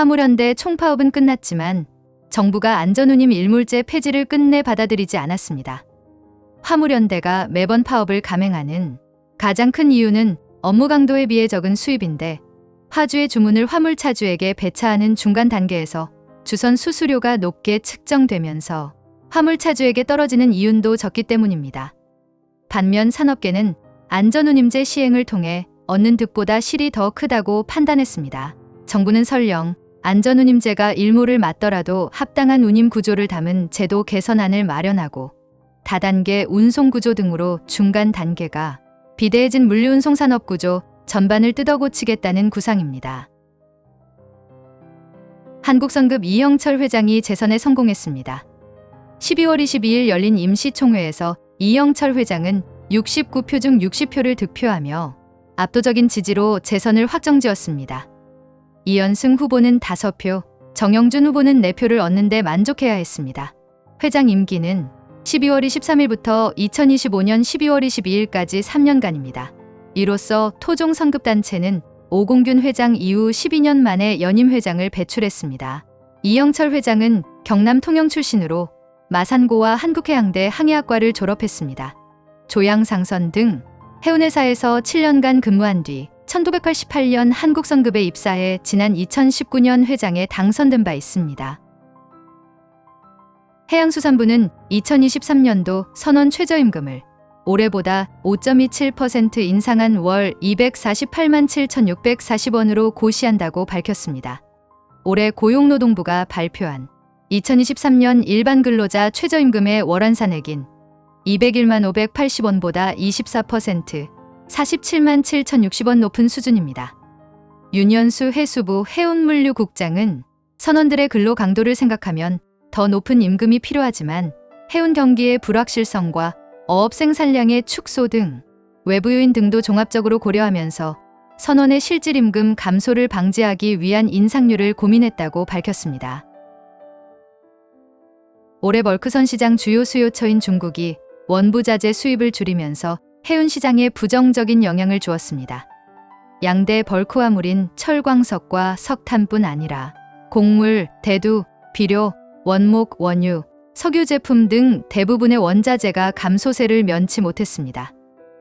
화물현대 총파업은 끝났지만 정부가 안전운임 일몰제 폐지를 끝내 받아들이지 않았습니다. 화물현대가 매번 파업을 감행하는 가장 큰 이유는 업무 강도에 비해 적은 수입인데 화주의 주문을 화물차주에게 배차하는 중간 단계에서 주선 수수료가 높게 측정되면서 화물차주에게 떨어지는 이윤도 적기 때문입니다. 반면 산업계는 안전운임제 시행을 통해 얻는 득보다 실이 더 크다고 판단했습니다. 정부는 설령 안전운임제가 일몰을 맞더라도 합당한 운임 구조를 담은 제도 개선안을 마련하고 다단계 운송 구조 등으로 중간 단계가 비대해진 물류운송 산업 구조 전반을 뜯어고치겠다는 구상입니다. 한국성급 이영철 회장이 재선에 성공했습니다. 12월 22일 열린 임시총회에서 이영철 회장은 69표 중 60표를 득표하며 압도적인 지지로 재선을 확정지었습니다. 이연승 후보는 5표, 정영준 후보는 4표를 얻는데 만족해야 했습니다. 회장 임기는 12월 23일부터 2025년 12월 22일까지 3년간입니다. 이로써 토종 성급단체는 오공균 회장 이후 12년 만에 연임 회장을 배출했습니다. 이영철 회장은 경남 통영 출신으로 마산고와 한국해양대 항해학과를 졸업했습니다. 조양상선 등 해운회사에서 7년간 근무한 뒤 1988년 한국성급에 입사해 지난 2019년 회장에 당선된 바 있습니다. 해양수산부는 2023년도 선원 최저임금을 올해보다 5.27% 인상한 월 248만 7,640원으로 고시한다고 밝혔습니다. 올해 고용노동부가 발표한 2023년 일반 근로자 최저임금의 월환산액인 201만 580원보다 24% 47만 7,060원 높은 수준입니다. 윤현수 해수부 해운물류국장은 선원들의 근로 강도를 생각하면 더 높은 임금이 필요하지만 해운 경기의 불확실성과 어업 생산량의 축소 등 외부 요인 등도 종합적으로 고려하면서 선원의 실질 임금 감소를 방지하기 위한 인상률을 고민했다고 밝혔습니다. 올해 벌크선 시장 주요 수요처인 중국이 원부자재 수입을 줄이면서 해운 시장에 부정적인 영향을 주었습니다. 양대 벌크 화물인 철광석과 석탄뿐 아니라 곡물, 대두, 비료, 원목, 원유, 석유 제품 등 대부분의 원자재가 감소세를 면치 못했습니다.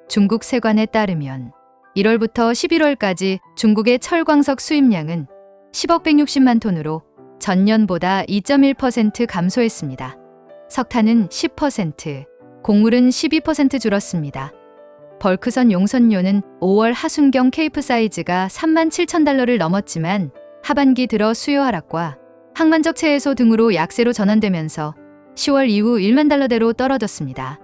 중국 세관에 따르면 1월부터 11월까지 중국의 철광석 수입량은 10억 160만 톤으로 전년보다 2.1% 감소했습니다. 석탄은 10%, 곡물은 12% 줄었습니다. 벌크선 용선료는 5월 하순경 케이프 사이즈가 3만 7천 달러를 넘었지만 하반기 들어 수요 하락과 항만적 채해소 등으로 약세로 전환되면서 10월 이후 1만 달러대로 떨어졌습니다.